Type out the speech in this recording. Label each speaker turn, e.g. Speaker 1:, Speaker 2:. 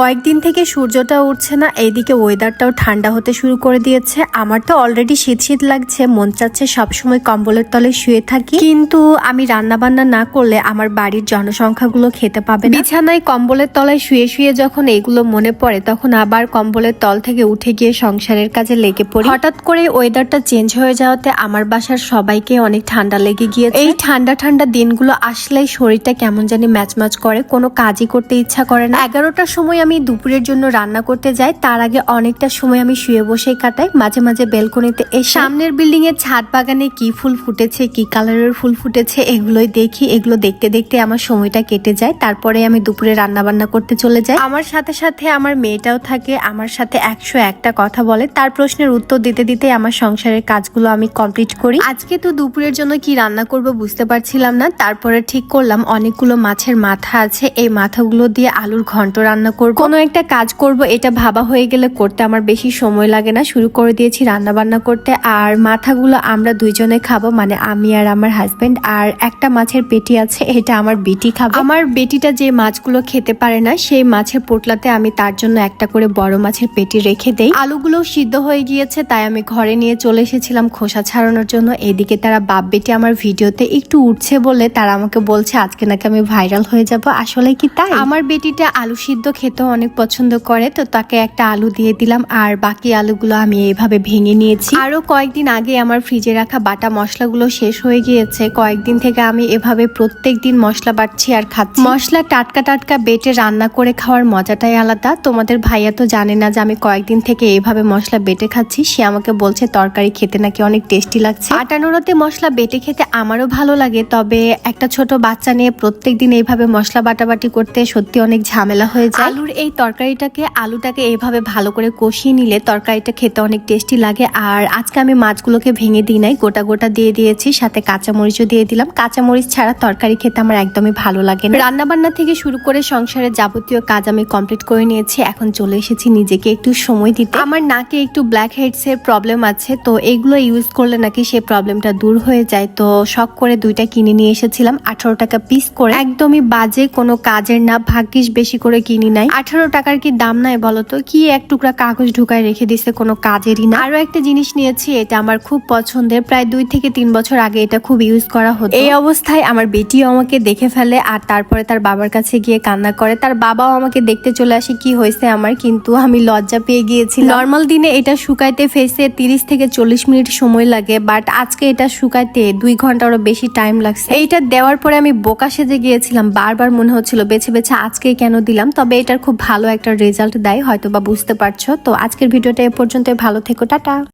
Speaker 1: কয়েকদিন থেকে সূর্যটা উঠছে না, এইদিকে ওয়েদারটাও ঠান্ডা হতে শুরু করে দিয়েছে। আমার তো অলরেডি শীত শীত লাগছে, মন চাচ্ছে সবসময় কম্বলের তলে শুয়ে থাকি। কিন্তু আমি রান্না বান্না না করলে আমার বাড়ির জনসংখ্যাগুলো খেতে পাবে বিছানায় কম্বলের তলায় শুয়ে শুয়ে যখন এগুলো মনে পড়ে, তখন আবার কম্বলের তল থেকে উঠে গিয়ে সংসারের কাজে লেগে পড়ি। হঠাৎ করে ওয়েদারটা চেঞ্জ হয়ে যাওয়াতে আমার বাসার সবাইকে অনেক ঠান্ডা লেগে গিয়েছে। এই ঠান্ডা ঠান্ডা দিনগুলো আসলেই শরীরটা কেমন জানি ম্যাচ ম্যাচ করে, কোনো কাজই করতে ইচ্ছা করে না। এগারোটার সময় আমি দুপুরের জন্য রান্না করতে যাই, তার আগে অনেকটা সময় আমি শুয়ে বসেই কাটাই, মাঝে মাঝে বেলকনিতে এই সামনের বিল্ডিং এর ছাদ বাগানে কি ফুল ফুটেছে, কি কালারের ফুল ফুটেছে, এগুলোই দেখি, এগুলো দেখতে দেখতে আমার সময়টা কেটে যায়, তারপরে আমি দুপুরে রান্না বান্না করতে চলে যাই। আমার সাথে সাথে আমার মেয়েটাও থাকে, আমার সাথে একশো একটা কথা বলে, তার প্রশ্নের উত্তর দিতে দিতে আমার সংসারের কাজগুলো আমি কমপ্লিট করি। আজকে তো দুপুরের জন্য কি রান্না করব বুঝতে পারছিলাম না, তারপরে ঠিক করলাম, অনেকগুলো মাছের মাথা আছে, এই মাথাগুলো দিয়ে আলুর ঘন্ট রান্না করব। কোনো একটা কাজ করব এটা ভাবা হয়ে গেলে করতে আমার বেশি সময় লাগে না। শুরু করে দিয়েছি রান্না বান্না করতে। আর মাথাগুলো আমরা দুইজনে খাব মানে আমি আর আমার হাজবেন্ড আর একটা মাছের পেটি আছে এটা আমার বেটি খাব। আমার বেটিটা যে মাছগুলো খেতে পারে না সেই মাছের পোটলাতে আমি তার জন্য একটা করে বড় মাছের পেটি রেখে দেই। আলুগুলো সিদ্ধ হয়ে গিয়েছে তাই আমি ঘরে নিয়ে চলে এসেছিলাম খোসা ছাড়ানোর জন্য। এদিকে তারা বাপ বেটি আমার ভিডিওতে একটু উঠছে বলে তারা আমাকে বলছে আজকে নাকি আমি ভাইরাল হয়ে যাব। আসলে কি তাই? আমার বেটিটা আলু সিদ্ধ খেতেও অনেক পছন্দ করে, তো তাকে একটা আলু দিয়ে দিলাম। আর বাকি আলুগুলো আমি এইভাবে ভেঙে নিয়েছি। আরও কয়েকদিন আগে আমার ফ্রিজে রাখা বাটা মশলাগুলো শেষ হয়ে গিয়েছে। কয়েকদিন থেকে আমি এভাবে প্রত্যেক দিন মশলা বাটছি আর খাচ্ছি। মশলা টাটকা টাটকা বেটে রান্না করে খাওয়ার মজাটাই আলাদা। তোমাদের ভাইয়া তো জানে না যে আমি কয়েকদিন থেকে এভাবে মশলা বেটে খাচ্ছি। সে আমাকে বলছে, তরকারি খেতে নাকি অনেক টেস্টি লাগছে। আটানোড়াতে মশলা বেটে খেতে আমারও ভালো লাগে, তবে একটা ছোট বাচ্চা নিয়ে প্রত্যেক দিন এইভাবে মশলা বাটাবাটি করতে সত্যি অনেক ঝামেলা হয়ে যায়। আলুর এই তরকারিটাকে আলুটাকে এইভাবে ভালো করে কষিয়ে নিলে তরকারিটা খেতে অনেক টেস্টি লাগে। আর আজকে আমি মাছগুলোকে ভেঙে দিই নাই, গোটা গোটা দিয়ে দিয়েছি, সাথে কাঁচামরিচও দিয়ে দিলাম। কাঁচামরিচ ছাড়া তরকারি খেতে আমার একদমই ভালো লাগে না। রান্নাবান্না থেকে শুরু করে সংসারের যাবতীয় কাজ আমি কমপ্লিট করে নিয়েছি, এখন চলে এসেছি নিজেকে একটু সময় দিতে। আমার নাকে একটু ব্ল্যাক হেডস এর প্রবলেম আছে, তো এগুলো ইউজ করলে নাকি সেই প্রবলেমটা দূর হয়ে যায়। তো শখ করে দুইটা কিনে নিয়ে এসেছিলাম, আঠারো টাকা পিস করে। একদমই বাজে, কোনো কাজের না, ভাগ্যিস বেশি করে কিনি নাই। আঠারো টাকার কি দাম নাই বলতো কি এক টুকরা কাগজ ঢুকায় রেখে দিছে কোনো কাজেরই না? আরও একটা জিনিস নিয়েছি, এটা আমার খুব পছন্দের। প্রায় দুই থেকে তিন বছর আগে এটা খুব ইউজ করা হতো। এই অবস্থায় আমার বেটিও আমাকে দেখে ফেলে আর তারপরে তার বাবার কাছে গিয়ে কান্না করে। তার বাবাও আমাকে দেখতে চলে আসে কি হয়েছে আমার, কিন্তু আমি লজ্জা পেয়ে গিয়েছি নর্মাল দিনে এটা শুকাইতে ফেসে তিরিশ থেকে চল্লিশ মিনিট সময় লাগে বাট আজকে এটা শুকাইতে দুই ঘন্টারও বেশি টাইম লাগছে। এইটা দেওয়ার পরে আমি বোকা সেজে গিয়েছিলাম, বারবার মনে হচ্ছিল বেছে বেছে আজকে কেন দিলাম, তবে এটার খুব ভালো একটা রেজাল্ট দেয় হয়তো বা বুঝতে পারছ। তো আজকের ভিডিওটা এ পর্যন্ত ভালো থেকো, টাটা।